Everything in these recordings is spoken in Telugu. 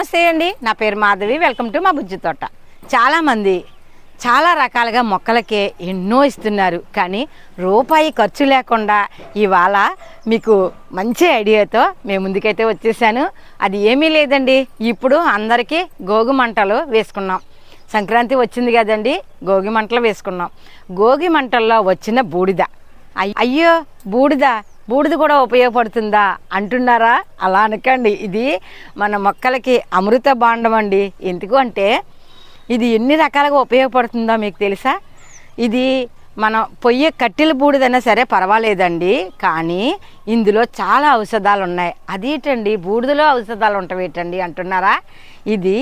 నమస్తే అండి. నా పేరు మాధవి. వెల్కమ్ టు మా బుజ్జి తోట. చాలామంది చాలా రకాలుగా మొక్కలకి ఎన్నో ఇస్తున్నారు. కానీ రూపాయి ఖర్చు లేకుండా ఇవాళ మీకు మంచి ఐడియాతో మేము ముందుకైతే వచ్చేసాను. అది ఏమీ లేదండి. ఇప్పుడు అందరికీ గోగు మంటలు వేసుకున్నాం. సంక్రాంతి వచ్చింది కదండి. గోగి మంటలు వేసుకున్నాం. గోగి మంటల్లో వచ్చిన బూడిద. అయ్యో బూడిద. బూడిద కూడా ఉపయోగపడుతుందా అంటున్నారా? అలా అనకండి. ఇది మన మొక్కలకి అమృత బాండం అండి. ఎందుకు అంటే ఇది ఎన్ని రకాలుగా ఉపయోగపడుతుందో మీకు తెలుసా? ఇది మనం పొయ్యి కట్టెల బూడిదైనా సరే పర్వాలేదండి. కానీ ఇందులో చాలా ఔషధాలు ఉన్నాయి అదేంటండి? బూడిదలో ఔషధాలు ఉంటావేటండి అంటున్నారా? ఇది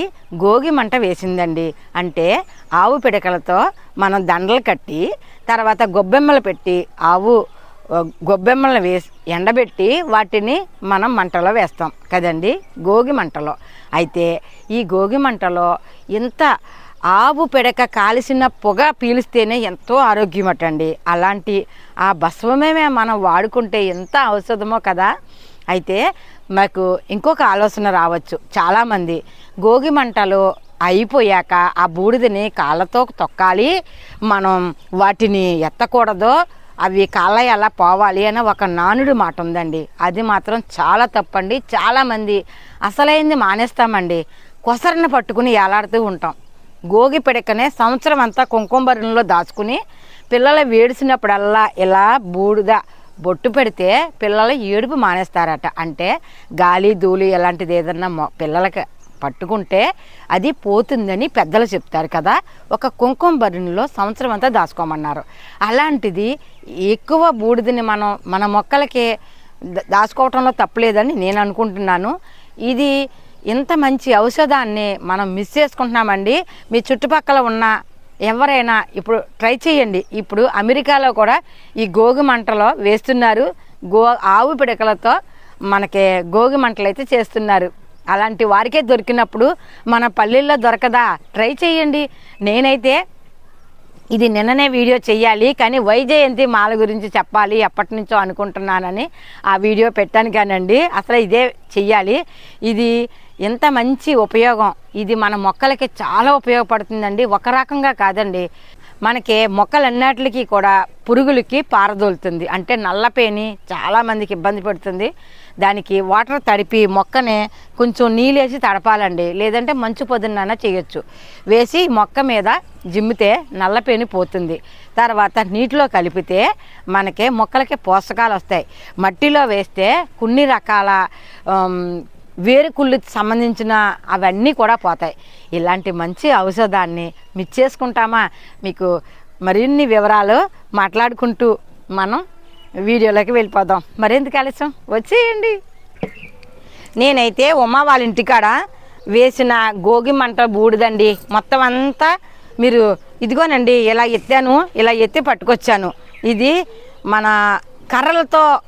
గోగి మంట వేసిందండి. అంటే ఆవు పిడకలతో మనం దండలు కట్టి తర్వాత గొబ్బెమ్మలు పెట్టి ఆవు గొబ్బెమ్మలను వేసి ఎండబెట్టి వాటిని మనం మంటలో వేస్తాం. కదండి? గోగి మంటలో. అయితే ఈ గోగి మంటలో ఇంత ఆవు పెడక కాలిసిన పొగ పీలిస్తేనే ఎంతో ఆరోగ్యమట అండి అలాంటి ఆ భస్వమే మనం వాడుకుంటే ఎంత ఔషధమో కదా? అయితే మాకు ఇంకొక ఆలోచన రావచ్చు. చాలామంది గోగి మంటలు అయిపోయాక ఆ బూడిదని కాళ్ళతో తొక్కాలి మనం వాటిని ఎత్తకూడదు అవి కాళ్ళ ఎలా పోవాలి అని ఒక నానుడి మాట ఉందండి. అది మాత్రం చాలా తప్పండి. చాలామంది అసలైంది మానేస్తామండి. కొసరని పట్టుకుని ఏలాడుతూ ఉంటాం. గోగి పిడకనే సంవత్సరం అంతా కుంకుమ దాచుకుని పిల్లలు వేడిసినప్పుడల్లా ఇలా బూడిద బొట్టు పెడితే పిల్లలు ఏడుపు మానేస్తారట. అంటే గాలి ధూళి ఇలాంటిది ఏదన్నా పిల్లలకి పట్టుకుంటే అది పోతుందని పెద్దలు చెప్తారు కదా. ఒక కుంకుమ బరిణిలో సంవత్సరం అంతా దాచుకోమన్నారు. అలాంటిది ఎక్కువ బూడిదని మనం మన మొక్కలకి దాచుకోవటంలో తప్పలేదని నేను అనుకుంటున్నాను. ఇది ఇంత మంచి ఔషధాన్ని మనం మిస్ చేసుకుంటున్నామండి. మీ చుట్టుపక్కల ఉన్న ఎవరైనా ఇప్పుడు ట్రై చేయండి. ఇప్పుడు అమెరికాలో కూడా ఈ గోగి మంటలో వేస్తున్నారు. గో ఆవు పిడకలతో మనకి గోగి మంటలు అయితే చేస్తున్నారు. అలాంటి వారికే దొరికినప్పుడు మన పల్లెల్లో దొరకదా? ట్రై చేయండి. నేనైతే ఇది నిన్ననే వీడియో చెయ్యాలి కానీ వైజయంతి మాల గురించి చెప్పాలి ఎప్పటి నుంచో అనుకుంటున్నానని ఆ వీడియో పెట్టాను కానండి. అసలు ఇదే చెయ్యాలి. ఇది ఎంత మంచి ఉపయోగం. ఇది మన మొక్కలకి చాలా ఉపయోగపడుతుందండి. ఒక రకంగా కాదండి. మనకి మొక్కలన్నిటికీ కూడా పురుగులకి పారదోలుతుంది. అంటే నల్లపేని చాలామందికి ఇబ్బంది పెడుతుంది. దానికి వాటర్ తడిపి మొక్కని కొంచెం నీళ్ళేసి తడపాలండి. లేదంటే మంచు పొద్దున్న చేయొచ్చు. వేసి మొక్క మీద జిమ్మితే నల్లపేని పోతుంది. తర్వాత నీటిలో కలిపితే మనకి మొక్కలకి పోషకాలు వస్తాయి. మట్టిలో వేస్తే కొన్ని రకాల వేరుకుళ్ళకి సంబంధించిన అవన్నీ కూడా పోతాయి. ఇలాంటి మంచి ఔషధాన్ని మిచ్చేసుకుంటామా మీకు మరిన్ని వివరాలు మాట్లాడుకుంటూ మనం వీడియోలోకి వెళ్ళిపోదాం. మరెందుకు ఆలస్యం? వచ్చేయండి. నేనైతే ఉమా వాళ్ళ ఇంటికాడ వేసిన గోగి మంట బూడిదండి. మొత్తం అంతా మీరు ఇదిగోనండి ఇలా ఎత్తాను ఇలా ఎత్తి పట్టుకొచ్చాను. ఇది మన కర్రలతో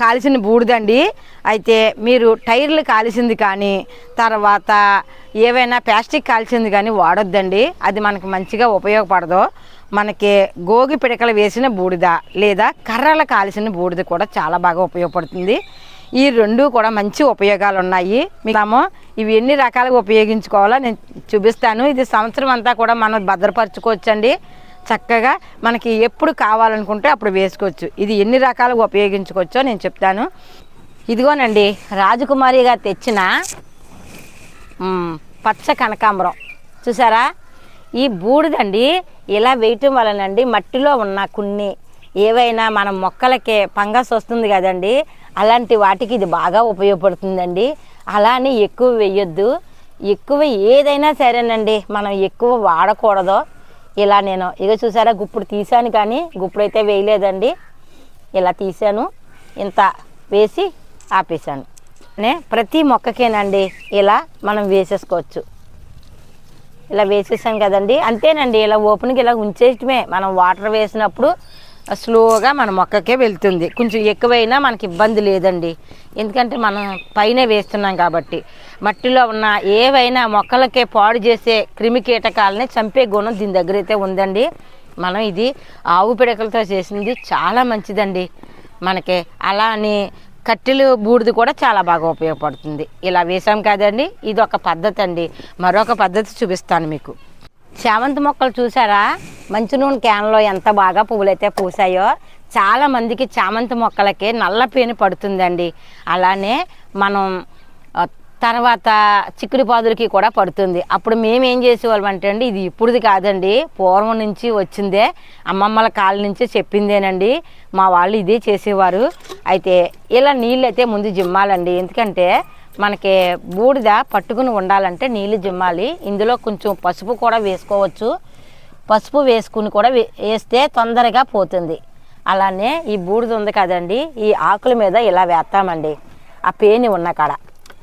కాల్చిన బూడిదండి. అయితే మీరు టైర్లు కాల్చింది కానీ తర్వాత ఏవైనా ప్లాస్టిక్ కాల్చింది కానీ వాడొద్దండి. అది మనకు మంచిగా ఉపయోగపడదు. మనకి గోగి పిడకలు వేసిన బూడిద లేదా కర్రలు కాల్చిన బూడిద కూడా చాలా బాగా ఉపయోగపడుతుంది. ఈ రెండు కూడా మంచి ఉపయోగాలు ఉన్నాయి మీకు ఇవి ఎన్ని రకాలుగా ఉపయోగించుకోవాలో నేను చూపిస్తాను. ఇది సంవత్సరం అంతా కూడా మనం భద్రపరచుకోవచ్చండి. చక్కగా మనకి ఎప్పుడు కావాలనుకుంటే అప్పుడు వేసుకోవచ్చు. ఇది ఎన్ని రకాలుగా ఉపయోగించుకోవచ్చో నేను చెప్తాను. ఇదిగోనండి రాజకుమారిగా తెచ్చిన పచ్చ కనకాంబరం. చూసారా? ఈ బూడిదండి ఇలా వేయటం వలనండి మట్టిలో ఉన్న కొన్ని ఏవైనా మన మొక్కలకి ఫంగస్ వస్తుంది కదండి అలాంటి వాటికి ఇది బాగా ఉపయోగపడుతుందండి. అలా అని ఎక్కువ వేయొద్దు. ఎక్కువ ఏదైనా సరేనండి మనం ఎక్కువ వాడకూడదు. ఇలా నేను ఇక చూసారా గుప్పుడు తీసాను కానీ గుప్పుడు అయితే వేయలేదండి. ఇలా తీసాను ఇంత వేసి ఆపేసాను నే ప్రతి మొక్కకేనండి ఇలా మనం వేసేసుకోవచ్చు. ఇలా వేసేసాం కదండి. అంతేనండి ఇలా ఓపెన్కి ఇలా ఉంచేయటమే. మనం వాటర్ వేసినప్పుడు స్లోగా మన మొక్కకే వెళ్తుంది. కొంచెం ఎక్కువైనా మనకి ఇబ్బంది లేదండి. ఎందుకంటే మనం పైన వేస్తున్నాం కాబట్టి. మట్టిలో ఉన్న ఏవైనా మొక్కలకే పాడు చేసే క్రిమి కీటకాలని చంపే గుణం దీని దగ్గర అయితే ఉందండి. మనం ఇది ఆవు పిడకలతో చేసింది చాలా మంచిదండి. మనకి అలా అని కట్టెలు బూడిది కూడా చాలా బాగా ఉపయోగపడుతుంది. ఇలా వేసాం కదండి ఇది ఒక పద్ధతి అండి. మరొక పద్ధతి చూపిస్తాను మీకు. చామంతి మొక్కలు చూసారా? మంచి నూనె క్యాన్లో ఎంత బాగా పువ్వులైతే పూసాయో చాలా మందికి చామంతి మొక్కలకి నల్ల పేను పడుతుందండి. అలానే మనం తర్వాత చిక్కుడు పాదులకి కూడా పడుతుంది. అప్పుడు మేము ఏం చేసేవాళ్ళం అంటే అండి ఇది ఇప్పుడుది కాదండి పూర్వం నుంచి వచ్చిందే అమ్మమ్మల కాళ్ళ నుంచి చెప్పిందేనండి. మా వాళ్ళు ఇదే చేసేవారు. అయితే ఇలా నీళ్ళు అయితే ముందు జిమ్మాలండి. ఎందుకంటే మనకి బూడిద పట్టుకుని ఉండాలంటే నీళ్ళు జిమ్మాలి. ఇందులో కొంచెం పసుపు కూడా వేసుకోవచ్చు. పసుపు వేసుకుని కూడా వేస్తే తొందరగా పోతుంది. అలానే ఈ బూడిద ఉంది కదండి ఈ ఆకుల మీద ఇలా వేస్తామండి. ఆ పేని ఉన్న కాడ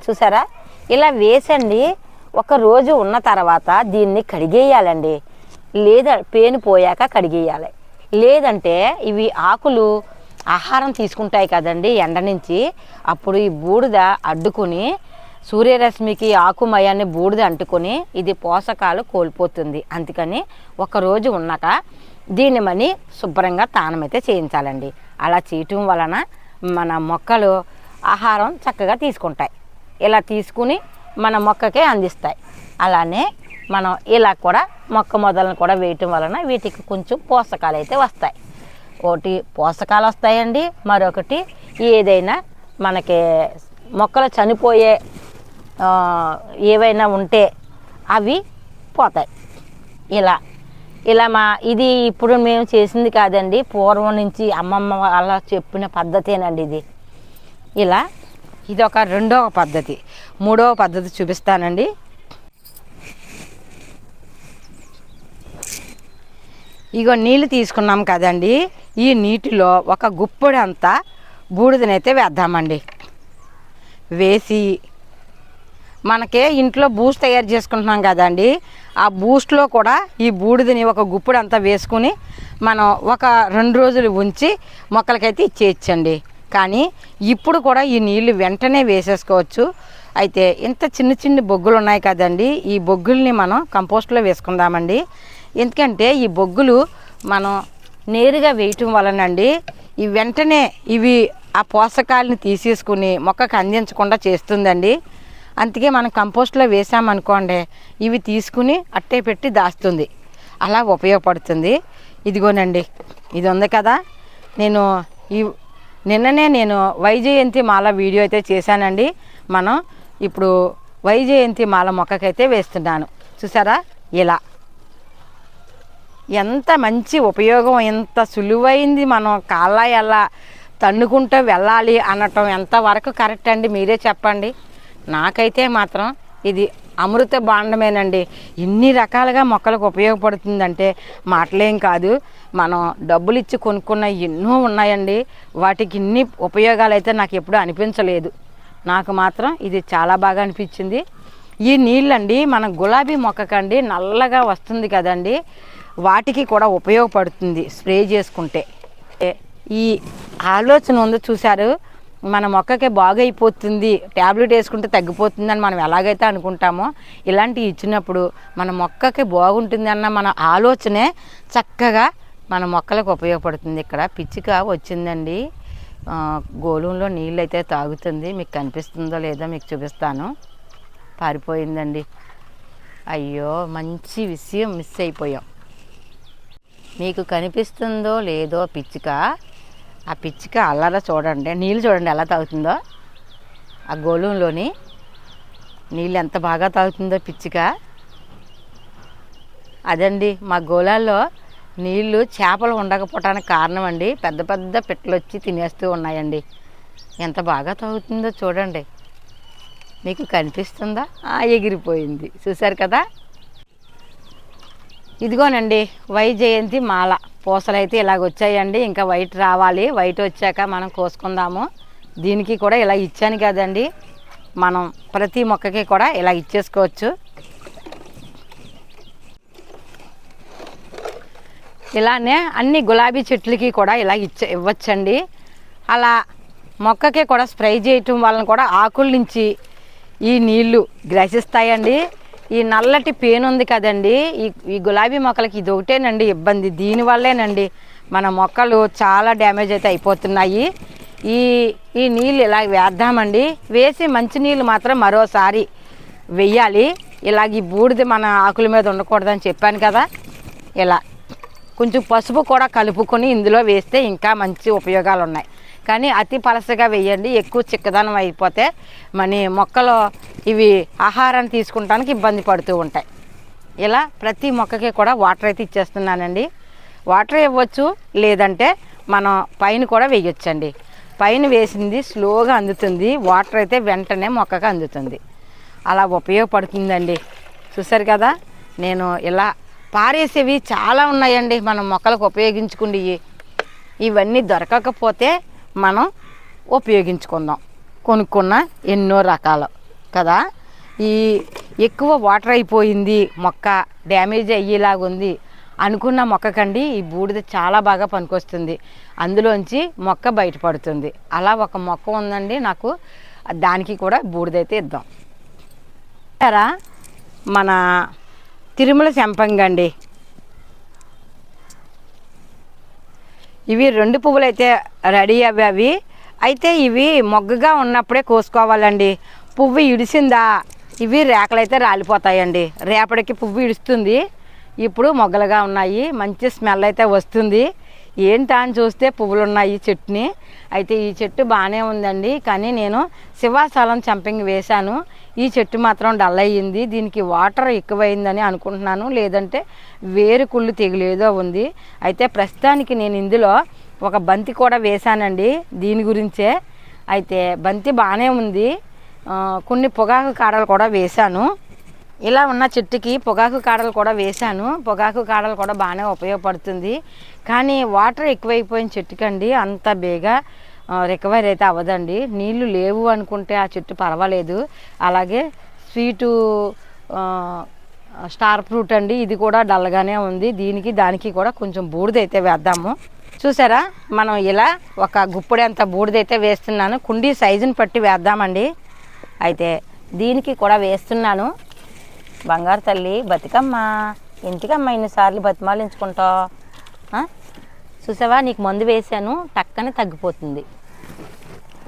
చూసారా? ఇలా వేసండి. ఒక రోజు ఉన్న తర్వాత దీన్ని కడిగేయాలండి. లేదా పేను పోయాక కడిగేయాలి. లేదంటే ఇవి ఆకులు ఆహారం తీసుకుంటాయి కదండి ఎండ నుంచి. అప్పుడు ఈ బూడిద అడ్డుకుని సూర్యరశ్మికి ఆకుమయాన్ని బూడిద అంటుకొని ఇది పోషకాలు కోల్పోతుంది. అందుకని ఒక రోజు ఉన్నాక దీన్ని మని శుభ్రంగా తానమైతే చేయించాలండి. అలా చేయటం వలన మన మొక్కలు ఆహారం చక్కగా తీసుకుంటాయి. ఇలా తీసుకుని మన మొక్కకే అందిస్తాయి. అలానే మనం ఇలా కూడా మొక్క మొదలను కూడా వేయటం వలన వీటికి కొంచెం పోషకాలు అయితే వస్తాయి. ఒకటి పోషకాలు వస్తాయండి మరొకటి ఏదైనా మనకి మొక్కలు చనిపోయే ఏవైనా ఉంటే అవి పోతాయి. ఇలా ఇలా మా ఇది ఇప్పుడు మేము చేసింది కాదండి పూర్వం నుంచి అమ్మమ్మ వాళ్ళ చెప్పిన పద్ధతేనండి ఇది. ఇలా ఇది ఒక రెండవ పద్ధతి. మూడవ పద్ధతి చూపిస్తానండి. ఇగో నీళ్ళు తీసుకున్నాం కదండి. ఈ నీటిలో ఒక గుప్పెడు అంతా బూడిదనైతే వేద్దామండి. వేసి మనకే ఇంట్లో బూస్ట్ తయారు చేసుకుంటున్నాం కదండి. ఆ బూస్ట్లో కూడా ఈ బూడిదని ఒక గుప్పుడు అంతా వేసుకుని మనం ఒక రెండు రోజులు ఉంచి మొక్కలకైతే ఇచ్చేయచ్చండి. కానీ ఇప్పుడు కూడా ఈ నీళ్ళు వెంటనే వేసేసుకోవచ్చు. అయితే ఇంత చిన్న చిన్న బొగ్గులు ఉన్నాయి కదండి ఈ బొగ్గుల్ని మనం కంపోస్ట్లో వేసుకుందామండి. ఎందుకంటే ఈ బొగ్గులు మనం నేరుగా వేయటం వలనండి ఈ వెంటనే ఇవి ఆ పోషకాలని తీసేసుకుని మొక్కకు అందించకుండా చేస్తుందండి. అందుకే మనం కంపోస్ట్లో వేసామనుకోండి ఇవి తీసుకుని అట్టే పెట్టి దాస్తుంది. అలా ఉపయోగపడుతుంది. ఇదిగోనండి ఇది ఉంది కదా నేను ఈ నిన్ననే నేను వైజయంతి మాల వీడియో అయితే చేశానండి. మనం ఇప్పుడు వైజయంతి మాల మొక్కకైతే వేస్తున్నాను. చూసారా? ఇలా. ఎంత మంచి ఉపయోగం ఎంత సులువైంది మనం కాళ్ళ ఎలా తన్నుకుంటూ వెళ్ళాలి అనటం ఎంతవరకు కరెక్ట్ అండి? మీరే చెప్పండి. నాకైతే మాత్రం ఇది అమృత బాండమేనండి ఇన్ని రకాలుగా మొక్కలకు ఉపయోగపడుతుందంటే మాటలేం కాదు. మనం డబ్బులు ఇచ్చి కొనుక్కున్న ఎన్నో ఉన్నాయండి. వాటికి ఇన్ని ఉపయోగాలు అయితే నాకు ఎప్పుడూ అనిపించలేదు. నాకు మాత్రం ఇది చాలా బాగా అనిపించింది. ఈ నీళ్ళండి మన గులాబీ మొక్కకండి నల్లగా వస్తుంది కదండి. వాటికి కూడా ఉపయోగపడుతుంది స్ప్రే చేసుకుంటే. ఈ ఆలోచన ఉందో చూశారు. మన మొక్కకి బాగైపోతుంది ట్యాబ్లెట్ వేసుకుంటే తగ్గిపోతుంది అని మనం ఎలాగైతే అనుకుంటామో ఇలాంటివి ఇచ్చినప్పుడు మన మొక్కకి బాగుంటుంది అన్న మన ఆలోచనే చక్కగా మన మొక్కలకు ఉపయోగపడుతుంది. ఇక్కడ పిచ్చిక వచ్చిందండి. ఆ, గోళంలో నీళ్ళు అయితే తాగుతుంది. మీకు కనిపిస్తుందో లేదో మీకు చూపిస్తాను. పారిపోయిందండి. అయ్యో మంచి విషయం మిస్ అయిపోయాం. మీకు కనిపిస్తుందో లేదో పిచ్చిక ఆ పిచ్చిక అల్లర చూడండి. నీళ్ళు చూడండి ఎలా తాగుతుందో. ఆ గోళంలోని నీళ్ళు ఎంత బాగా తాగుతుందో పిచ్చిక. అదండి మా గోళాల్లో నీళ్ళు చేపలు ఉండకపోవటానికి కారణం అండి పెద్ద పెద్ద పిట్టలు వచ్చి తినేస్తూ ఉన్నాయండి. ఎంత బాగా తాగుతుందో చూడండి. మీకు కనిపిస్తుందా? ఆ, ఎగిరిపోయింది. చూశారు కదా? ఇదిగోనండి వై జయంతి మాల. పూసలు అయితే ఇలాగ వచ్చాయండి. ఇంకా వైట్ రావాలి. వైట్ వచ్చాక మనం కోసుకుందాము. దీనికి కూడా ఇలా ఇచ్చాను కదండి. మనం ప్రతి మొక్కకి కూడా ఇలా ఇచ్చేసుకోవచ్చు. ఇలానే అన్ని గులాబీ చెట్లకి కూడా ఇలా ఇచ్చ ఇవ్వచ్చండి. అలా మొక్కకి కూడా స్ప్రే చేయటం వలన కూడా ఆకుల నుంచి ఈ నీళ్ళు గ్రసిస్తాయండి. ఈ నల్లటి పేను ఉంది కదండి. ఈ ఈ గులాబీ మొక్కలకి ఇది ఒకటేనండి ఇబ్బంది దీనివల్లేనండి మన మొక్కలు చాలా డ్యామేజ్ అయితే అయిపోతున్నాయి. ఈ ఈ నీళ్ళు ఇలా వేద్దామండి. వేసి మంచి నీళ్ళు మాత్రం మరోసారి వెయ్యాలి. ఇలాగ ఈ బూడిద మన ఆకుల మీద ఉండకూడదని చెప్పాను కదా. ఇలా. కొంచెం పసుపు కూడా కలుపుకొని ఇందులో వేస్తే ఇంకా మంచి ఉపయోగాలు ఉన్నాయి కానీ అతి పలసగా వేయండి. ఎక్కువ చిక్కదనం అయిపోతే మన మొక్కలు ఇవి ఆహారాన్ని తీసుకుంటానికి ఇబ్బంది పడుతూ ఉంటాయి. ఇలా ప్రతి మొక్కకి కూడా వాటర్ అయితే ఇచ్చేస్తున్నానండి. వాటర్ ఇవ్వచ్చు లేదంటే మనం పైన కూడా వేయొచ్చండి. పైన వేసింది స్లోగా అందుతుంది. వాటర్ అయితే వెంటనే మొక్కకు అందుతుంది. అలా ఉపయోగపడుతుందండి. చూసారు కదా నేను ఇలా పారేసేవి చాలా ఉన్నాయండి. మనం మొక్కలకు ఉపయోగించుకుండి ఇవన్నీ దొరకకపోతే మనం ఉపయోగించుకుందాం. కొనుక్కున్న ఎన్నో రకాలు. కదా? ఈ ఎక్కువ వాటర్ అయిపోయింది మొక్క డ్యామేజ్ అయ్యేలాగా ఉంది అనుకున్న మొక్కకండి ఈ బూడిద చాలా బాగా పనికొస్తుంది. అందులోంచి మొక్క బయటపడుతుంది. అలా ఒక మొక్క ఉందండి నాకు దానికి కూడా బూడిదైతే ఇద్దాం. మన తిరుమల చెంపంగండి ఇవి రెండు పువ్వులు అయితే రెడీ అవి. అయితే ఇవి మొగ్గగా ఉన్నప్పుడే కోసుకోవాలండి. పువ్వు ఇడిసిందా ఇవి రేకలైతే రాలిపోతాయండి. రేపటికి పువ్వు ఇడుస్తుంది. ఇప్పుడు మొగ్గలుగా ఉన్నాయి. మంచి స్మెల్ అయితే వస్తుంది. ఏంటా అని చూస్తే పువ్వులు ఉన్నాయి చెట్టుని. అయితే ఈ చెట్టు బాగానే ఉందండి. కానీ నేను శివాసాలం చంపింగ్ వేశాను. ఈ చెట్టు మాత్రం డల్ అయ్యింది. దీనికి వాటర్ ఎక్కువైందని అనుకుంటున్నాను. లేదంటే వేరు కుళ్ళు తెగిలేదో ఉంది. అయితే ప్రస్తుతానికి నేను ఇందులో ఒక బంతి కూడా వేశానండి. దీని గురించే. అయితే బంతి బాగానే ఉంది. కొన్ని పొగాకు కాడలు కూడా వేశాను. ఇలా ఉన్న చెట్టుకి పొగాకు కాడలు కూడా వేశాను. పొగాకు కాడలు కూడా బాగానే ఉపయోగపడుతుంది. కానీ వాటర్ ఎక్కువైపోయిన చెట్టుకండి అంత బేగా రికవరీ అయితే అవ్వదండి. నీళ్ళు లేవు అనుకుంటే ఆ చెట్టు పర్వాలేదు. అలాగే స్వీటు స్టార్ ఫ్రూట్ అండి ఇది కూడా డల్గానే ఉంది. దీనికి దానికి కూడా కొంచెం బూడిదైతే వేద్దాము. చూసారా? మనం ఇలా ఒక గుప్పడంత బూడిదైతే వేస్తున్నాను. కుండీ సైజుని పట్టి వేద్దామండి. అయితే దీనికి కూడా వేస్తున్నాను. బంగారు తల్లి బతికమ్మ. ఎందుకమ్మా ఇన్నిసార్లు బతిమాలించుకుంటావు చూసావా? నీకు మందు వేసాను టక్కనే తగ్గిపోతుంది.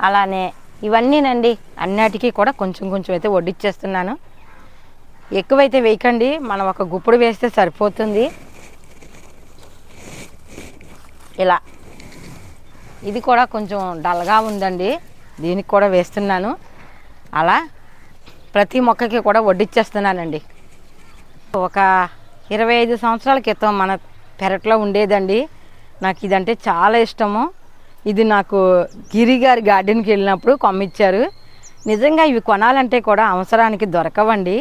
అలానే ఇవన్నీనండి అన్నిటికీ కూడా కొంచెం కొంచెం అయితే వడ్డిచ్చేస్తున్నాను. ఎక్కువైతే వేయకండి మనం ఒక గుప్పుడు వేస్తే సరిపోతుంది. ఇలా. ఇది కూడా కొంచెం డల్గా ఉందండి దీనికి కూడా వేస్తున్నాను. అలా. ప్రతి మొక్కకి కూడా వడ్డిచ్చేస్తున్నానండి. ఒక ఇరవై ఐదు సంవత్సరాల క్రితం మన పెరట్లో ఉండేదండి. నాకు ఇదంటే చాలా ఇష్టము. ఇది నాకు గిరి గారి గార్డెన్కి వెళ్ళినప్పుడు కొమ్మిచ్చారు. నిజంగా ఇవి కొనాలంటే కూడా అవసరానికి దొరకవండి.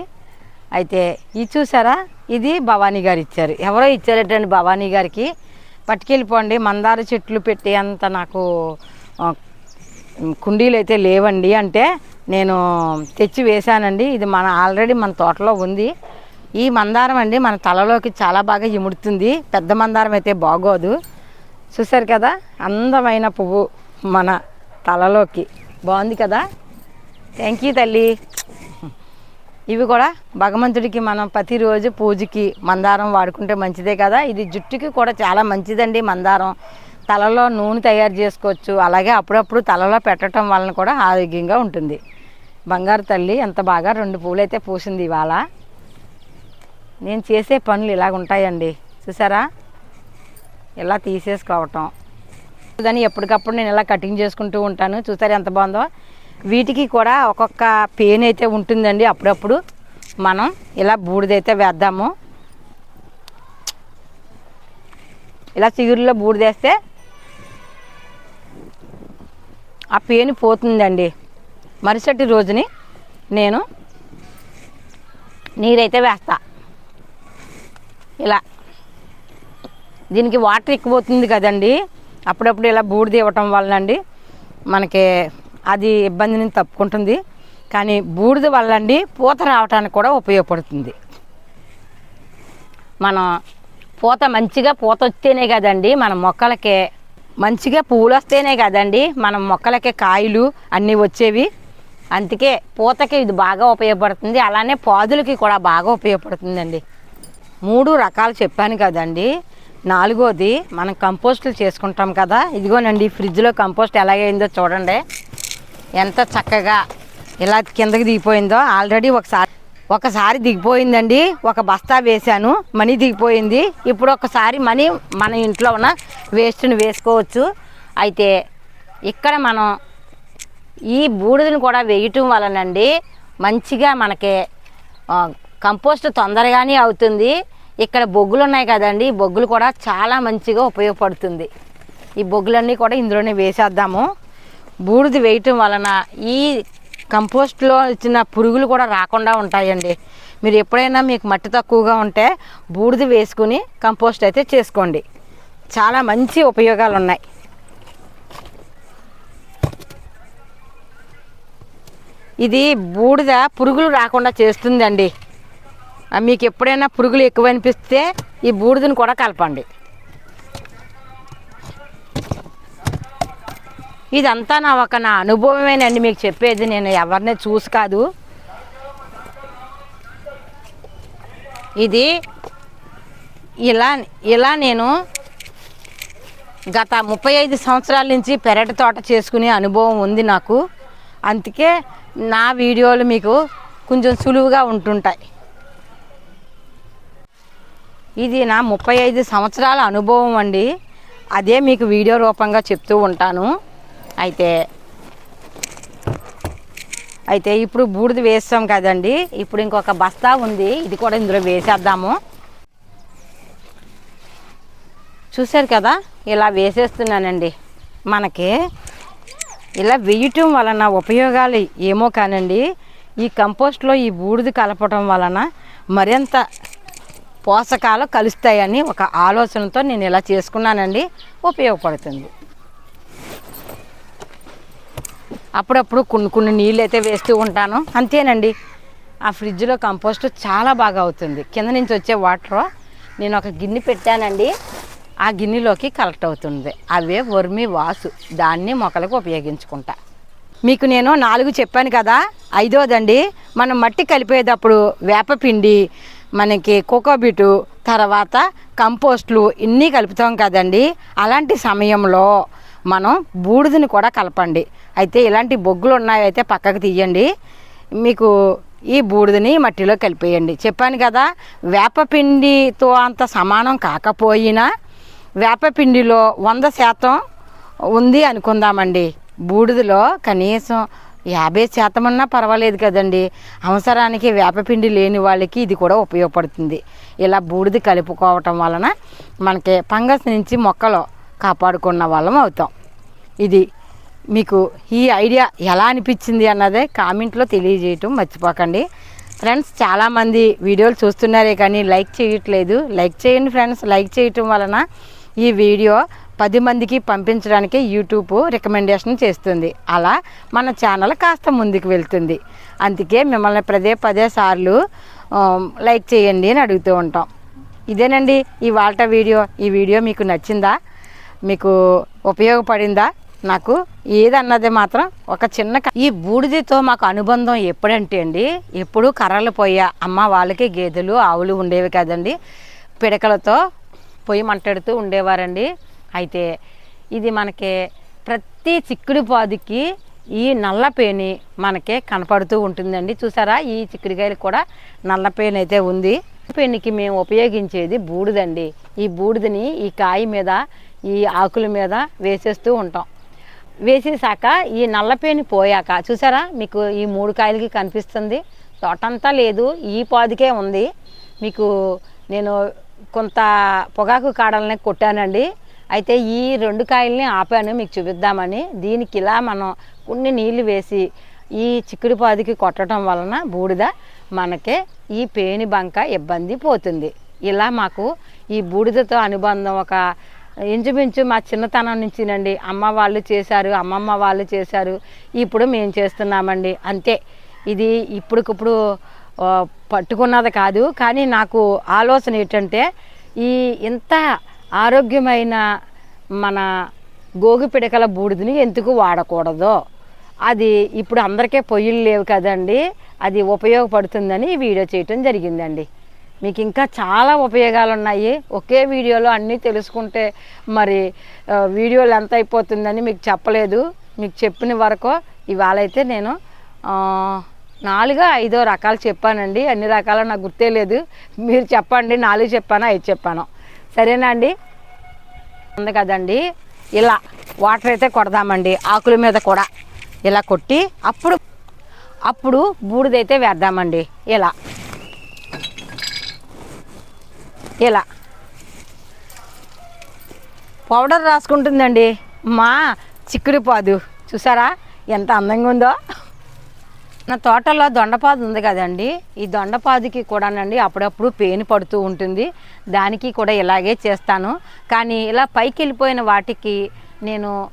అయితే ఇది చూసారా? ఇది భవానీ గారు ఇచ్చారు. ఎవరో ఇచ్చారటండి భవానీ గారికి. పట్టుకెళ్ళిపోండి. మందార చెట్లు పెట్టి అంత నాకు కుండీలు అయితే లేవండి అంటే నేను తెచ్చి వేశానండి. ఇది మన ఆల్రెడీ మన తోటలో ఉంది. ఈ మందారం అండి మన తలలోకి చాలా బాగా ఇముడుతుంది. పెద్ద మందారం అయితే బాగోదు. చూసారు కదా? అందమైన పువ్వు మన తలలోకి. బాగుంది కదా? థ్యాంక్ యూ తల్లి. ఇవి కూడా భగవంతుడికి మనం ప్రతిరోజు పూజకి మందారం వాడుకుంటే మంచిదే కదా? ఇది జుట్టుకి కూడా చాలా మంచిదండి మందారం. తలలో నూనె తయారు చేసుకోవచ్చు. అలాగే అప్పుడప్పుడు తలలో పెట్టడం వలన కూడా ఆరోగ్యంగా ఉంటుంది. బంగారు తల్లి ఎంత బాగా రెండు పూలు అయితే పూసింది ఇవాళ. నేను చేసే పనులు ఇలాగ ఉంటాయండి. చూసారా? ఇలా తీసేసుకోవటం. దాన్ని ఎప్పటికప్పుడు నేను ఇలా కటింగ్ చేసుకుంటూ ఉంటాను. చూసారా ఎంత బాగుందో? వీటికి కూడా ఒక్కొక్క పెయిన్ అయితే ఉంటుందండి. అప్పుడప్పుడు మనం ఇలా బూడిదైతే వేద్దాము. ఇలా చిగురులో బూడిదేస్తే ఆ పేను పోతుందండి. మరుసటి రోజుని నేను నీరైతే వేస్తా. ఇలా. దీనికి వాటర్ ఎక్కువ అవుతుంది కదండి. అప్పుడప్పుడు ఇలా బూడిద ఇవ్వటం వలన అండి మనకి అది ఇబ్బందిని తప్పుకుంటుంది. కానీ బూడిద వల్ల అండి పూత రావటానికి కూడా ఉపయోగపడుతుంది. మనం పూత మంచిగా పూత వస్తేనే కదండి మన మొక్కలకి మంచిగా పువ్వులు వస్తేనే కదండి మన మొక్కలకి కాయలు అన్నీ వచ్చేవి. అందుకే పూతకి ఇది బాగా ఉపయోగపడుతుంది. అలానే పాదులకి కూడా బాగా ఉపయోగపడుతుందండి. మూడు రకాలు చెప్పాను కదండి. నాలుగోది మనం కంపోస్టులు చేసుకుంటాం కదా. ఇదిగోనండి ఫ్రిడ్జ్లో కంపోస్ట్ ఎలాగైందో చూడండి. ఎంత చక్కగా ఇలా కిందకి దిగిపోయిందో. ఆల్రెడీ ఒకసారి ఒకసారి దిగిపోయిందండి. ఒక బస్తా వేశాను. మనీ దిగిపోయింది. ఇప్పుడు ఒకసారి మనీ మన ఇంట్లో ఉన్న వేస్ట్ని వేసుకోవచ్చు. అయితే ఇక్కడ మనం ఈ బూడిదని కూడా వేయటం వలనండి మంచిగా మనకి కంపోస్ట్ తొందరగానే అవుతుంది. ఇక్కడ బొగ్గులు ఉన్నాయి కదండి. బొగ్గులు కూడా చాలా మంచిగా ఉపయోగపడుతుంది. ఈ బొగ్గులన్నీ కూడా ఇందులోనే వేసేద్దాము. బూడిద వేయటం వలన ఈ కంపోస్ట్లో ఇచ్చిన పురుగులు కూడా రాకుండా ఉంటాయండి. మీరు ఎప్పుడైనా మీకు మట్టి తక్కువగా ఉంటే బూడిద వేసుకుని కంపోస్ట్ అయితే చేసుకోండి. చాలా మంచి ఉపయోగాలు ఉన్నాయి ఇది బూడిద పురుగులు రాకుండా చేస్తుందండి. మీకు ఎప్పుడైనా పురుగులు ఎక్కువ అనిపిస్తే ఈ బూడిదని కూడా కలపండి. ఇదంతా నా ఒక నా అనుభవమేనండి. మీకు చెప్పేది నేను ఎవరిని చూసి కాదు. ఇది ఇలా ఇలా నేను గత ముప్పై ఐదు సంవత్సరాల నుంచి పెరటి తోట చేసుకునే అనుభవం ఉంది నాకు. అందుకే నా వీడియోలు మీకు కొంచెం సులువుగా ఉంటుంటాయి. ఇది నా ముప్పై ఐదు సంవత్సరాల అనుభవం అండి. అదే మీకు వీడియో రూపంగా చెప్తూ ఉంటాను. అయితే అయితే ఇప్పుడు బూడిద వేస్తాం కదండి. ఇప్పుడు ఇంకొక బస్తా ఉంది. ఇది కూడా ఇందులో వేసేద్దాము. చూశారు కదా? ఇలా వేసేస్తున్నానండి. మనకి ఇలా వేయటం వలన ఉపయోగాలు ఏమో కానండి. ఈ కంపోస్ట్లో ఈ బూడిద కలపటం వలన మరింత పోషకాలు కలుస్తాయని ఒక ఆలోచనతో నేను ఇలా చేసుకున్నానండి. ఉపయోగపడుతుంది. అప్పుడప్పుడు కొన్ని కొన్ని నీళ్ళు అయితే వేస్తూ ఉంటాను. అంతేనండి. ఆ ఫ్రిడ్జ్లో కంపోస్ట్ చాలా బాగా అవుతుంది. కింద నుంచి వచ్చే వాటర్ నేను ఒక గిన్నె పెట్టానండి. ఆ గిన్నెలోకి కలెక్ట్ అవుతుంది. అవే వర్మి వాసు. దాన్ని మొక్కలకు ఉపయోగించుకుంటా. మీకు నేను నాలుగు చెప్పాను కదా. ఐదోదండి. మనం మట్టి కలిపేటప్పుడు వేపపిండి మనకి కోకోబిటు తర్వాత కంపోస్ట్లు ఇన్ని కలుపుతాం కదండి. అలాంటి సమయంలో మనం బూడిదని కూడా కలపండి. అయితే ఇలాంటి బొగ్గులు ఉన్నాయి అయితే పక్కకు తీయండి. మీకు ఈ బూడిదని మట్టిలో కలిపేయండి. చెప్పాను కదా వేపపిండితో అంత సమానం కాకపోయినా వేపపిండిలో వంద శాతం ఉంది అనుకుందామండి. బూడిదలో కనీసం యాభై శాతం అన్నా పర్వాలేదు కదండి. అవసరానికి వేపపిండి లేని వాళ్ళకి ఇది కూడా ఉపయోగపడుతుంది. ఇలా బూడిద కలుపుకోవటం వలన మనకి ఫంగస్ నుంచి మొక్కలు కాపాడుకున్న వాళ్ళం అవుతాం. ఇది మీకు ఈ ఐడియా ఎలా అనిపించింది అన్నదే కామెంట్లో తెలియజేయటం మర్చిపోకండి. ఫ్రెండ్స్ చాలామంది వీడియోలు చూస్తున్నారే కానీ లైక్ చేయట్లేదు. లైక్ చేయండి ఫ్రెండ్స్ లైక్ చేయటం వలన ఈ వీడియో పది మందికి పంపించడానికి యూట్యూబ్ రికమెండేషన్ చేస్తుంది. అలా మన ఛానల్ కాస్త ముందుకు వెళ్తుంది. అందుకే మిమ్మల్ని పదే పదే సార్లు లైక్ చేయండి అని అడుగుతూ ఉంటాం. ఇదేనండి ఈ వాల్ట వీడియో. ఈ వీడియో మీకు నచ్చిందా? మీకు ఉపయోగపడిందా? నాకు ఏదన్నది మాత్రం ఒక చిన్న ఈ బూడిదతో మాకు అనుబంధం ఎప్పుడంటే అండి ఎప్పుడు కర్రలు పోయా అమ్మ వాళ్ళకి గేదెలు ఆవులు ఉండేవి కదండి. పిడకలతో పొయ్యి మంటెడుతూ ఉండేవారండి. అయితే ఇది మనకి ప్రతి చిక్కుడు పాదుకి ఈ నల్లపేని మనకి కనపడుతూ ఉంటుందండి. చూసారా? ఈ చిక్కుడుకాయలు కూడా నల్లపేని అయితే ఉంది. పెన్నికి మేము ఉపయోగించేది బూడిదండి. ఈ బూడిదని ఈ కాయ మీద ఈ ఆకుల మీద వేసేస్తూ ఉంటాం. వేసేసాక ఈ నల్లపేని పోయాక చూసారా? మీకు ఈ మూడు కాయలకి కనిపిస్తుంది. తోటంతా లేదు ఈ పాదుకే ఉంది. మీకు నేను కొంత పొగాకు కాడల్ని కొట్టానండి. అయితే ఈ రెండు కాయల్ని ఆపాను మీకు చూపిద్దామని. దీనికి ఇలా మనం కొన్ని నీళ్ళు వేసి ఈ చిక్కుడు పాదికి కొట్టడం వలన బూడిద మనకే ఈ పేని బంక ఇబ్బంది పోతుంది. ఇలా మాకు ఈ బూడిదతో అనుబంధం ఒక ఇంచుమించు మా చిన్నతనం నుంచినండి అమ్మ వాళ్ళు చేశారు అమ్మమ్మ వాళ్ళు చేశారు. ఇప్పుడు మేము చేస్తున్నామండి. అంతే. ఇది ఇప్పటికిప్పుడు పట్టుకున్నది కాదు. కానీ నాకు ఆలోచన ఏంటంటే ఈ ఇంత ఆరోగ్యమైన మన గోగు పిడకల బూడిదని ఎందుకు వాడకూడదు? అది ఇప్పుడు అందరికీ పొయ్యిలు లేవు కదండి. అది ఉపయోగపడుతుందని వీడియో చేయటం జరిగిందండి. మీకు ఇంకా చాలా ఉపయోగాలు ఉన్నాయి ఒకే వీడియోలో అన్నీ తెలుసుకుంటే మరి వీడియోలు ఎంత అయిపోతుందని మీకు చెప్పలేదు. మీకు చెప్పిన వరకు ఇవాళ అయితే నేను నాలుగో ఐదో రకాలు చెప్పానండి. అన్ని రకాలు నాకు గుర్తే లేదు. మీరు చెప్పండి నాలుగు చెప్పాను ఐదు చెప్పాను. సరేనా అండి? ఉంది కదండి. ఇలా వాటర్ అయితే కొడదామండి ఆకుల మీద కూడా. ఇలా కొట్టి అప్పుడు అప్పుడు బూడిదైతే వేద్దామండి. ఇలా. ఇలా. పౌడర్ రాసుకుంటుందండి. మా చిక్కుడు పాదు. చూసారా? ఎంత అందంగా ఉందో. నా తోటలో దొండపాదు ఉంది కదండి. ఈ దొండపాదుకి కూడానండి అప్పుడప్పుడు పేను పడుతూ ఉంటుంది. దానికి కూడా ఇలాగే చేస్తాను. కానీ ఇలా పైకి వెళ్ళిపోయిన వాటికి నేను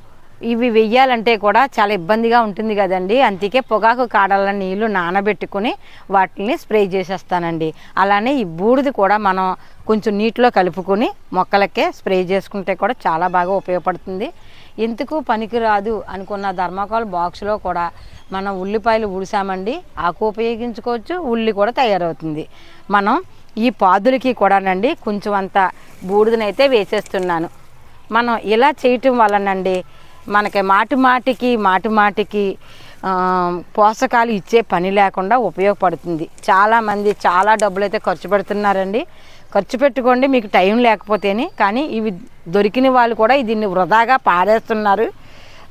ఇవి వెయ్యాలంటే కూడా చాలా ఇబ్బందిగా ఉంటుంది కదండి. అందుకే పొగాకు కాడల నీళ్ళు నానబెట్టుకుని వాటిని స్ప్రే చేసేస్తానండి. అలానే ఈ బూడిది కూడా మనం కొంచెం నీటిలో కలుపుకొని మొక్కలకే స్ప్రే చేసుకుంటే కూడా చాలా బాగా ఉపయోగపడుతుంది. ఎందుకు పనికిరాదు అనుకున్న ధర్మకాల్ బాక్స్లో కూడా మనం ఉల్లిపాయలు ఉడిసామండి ఆకు ఉపయోగించుకోవచ్చు ఉల్లి కూడా తయారవుతుంది. మనం ఈ పాదులకి కూడానండి కొంచెం అంత బూడిదనైతే వేసేస్తున్నాను. మనం ఇలా చేయటం వలనండి మనకి మాటి మాటికి మాటి మాటికి పోషకాలు ఇచ్చే పని లేకుండా ఉపయోగపడుతుంది. చాలామంది చాలా డబ్బులు అయితే ఖర్చు పెడుతున్నారండి. ఖర్చు పెట్టుకోండి మీకు టైం లేకపోతేనే. కానీ ఇవి దొరికిన వాళ్ళు కూడా దీన్ని వృధాగా పారేస్తున్నారు.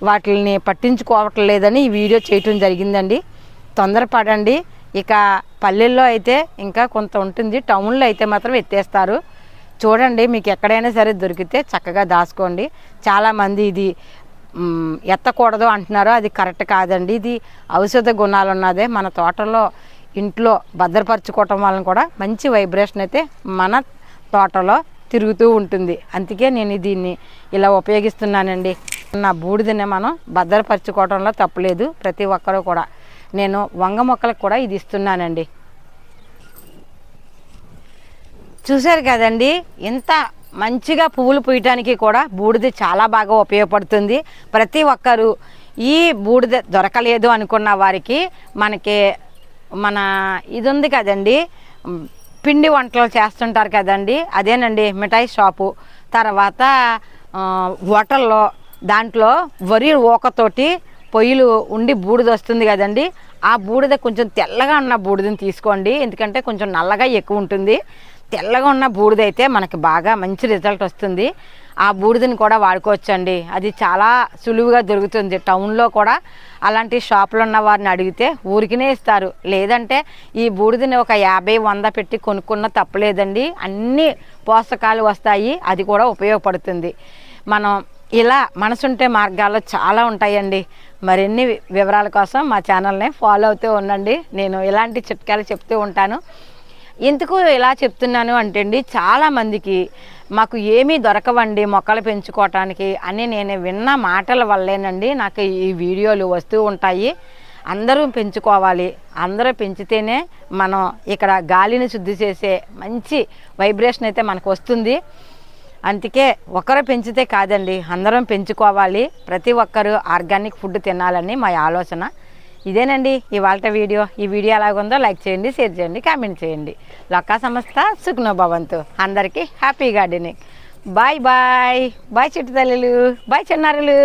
వాటిని పట్టించుకోవట్లేదని ఈ వీడియో చేయటం జరిగిందండి. తొందరపడండి. ఇక పల్లెల్లో అయితే ఇంకా కొంత ఉంటుంది. టౌన్లో అయితే మాత్రం ఎత్తేస్తారు. చూడండి మీకు ఎక్కడైనా సరే దొరికితే చక్కగా దాచుకోండి. చాలామంది ఇది ఎత్తకూడదు అంటున్నారు. అది కరెక్ట్ కాదండి. ఇది ఔషధ గుణాలు ఉన్నదే మన తోటలో ఇంట్లో భద్రపరచుకోవటం వలన కూడా మంచి వైబ్రేషన్ అయితే మన తోటలో తిరుగుతూ ఉంటుంది. అందుకే నేను దీన్ని ఇలా ఉపయోగిస్తున్నానండి. నా బూడిదని మనం భద్రపరచుకోవడంలో తప్పులేదు ప్రతి ఒక్కరూ కూడా. నేను వంగ మొక్కలకు కూడా ఇది ఇస్తున్నానండి. చూశారు కదండి? ఇంత మంచిగా పువ్వులు పూయటానికి కూడా బూడిద చాలా బాగా ఉపయోగపడుతుంది. ప్రతి ఒక్కరు ఈ బూడిద దొరకలేదు అనుకున్న వారికి మనకి మన ఇది ఉంది కదండి పిండి వంటలు చేస్తుంటారు కదండి అదేనండి మిఠాయి షాపు. తర్వాత హోటల్లో దాంట్లో వరి ఊకతోటి పొయ్యిలు ఉండి బూడిద వస్తుంది కదండి. ఆ బూడిద కొంచెం తెల్లగా ఉన్న బూడిదని తీసుకోండి ఎందుకంటే కొంచెం నల్లగా ఎక్కువ ఉంటుంది. తెల్లగా ఉన్న బూడిద అయితే మనకి బాగా మంచి రిజల్ట్ వస్తుంది. ఆ బూడిదని కూడా వాడుకోవచ్చండి. అది చాలా సులువుగా దొరుకుతుంది. టౌన్లో కూడా అలాంటి షాపులు ఉన్న వారిని అడిగితే ఊరికినే ఇస్తారు. లేదంటే ఈ బూడిదని ఒక యాభై వంద పెట్టి కొనుక్కున్న తప్పలేదండి. అన్ని పోషకాలు వస్తాయి. అది కూడా ఉపయోగపడుతుంది. మనం ఇలా మనసుంటే మార్గాల్లో చాలా ఉంటాయండి. మరిన్ని వివరాల కోసం మా ఛానల్ని ఫాలో అవుతూ ఉండండి. నేను ఇలాంటి చిట్కాలు చెప్తూ ఉంటాను. ఎందుకు ఇలా చెప్తున్నాను అంటే అండి చాలామందికి మాకు ఏమీ దొరకవండి మొక్కలు పెంచుకోవటానికి అని నేను విన్న మాటల వల్లేనండి. నాకు ఈ వీడియోలు వస్తూ ఉంటాయి. అందరూ పెంచుకోవాలి. అందరూ పెంచితేనే మనం ఇక్కడ గాలిని శుద్ధి చేసే మంచి వైబ్రేషన్ అయితే మనకు వస్తుంది. అందుకే ఒకరు పెంచితే కాదండి అందరం పెంచుకోవాలి. ప్రతి ఒక్కరూ ఆర్గానిక్ ఫుడ్ తినాలని మా ఆలోచన. ఇదేనండి ఇవాళ వీడియో. ఈ వీడియో ఎలాగుందో లైక్ చేయండి షేర్ చేయండి కామెంట్ చేయండి. లొక్కా సంస్థ సుఖ్నో భవంతు. అందరికీ happy gardening. Bye bye. Bye చిట్టు తల్లులు బాయ్ చిన్నారులు.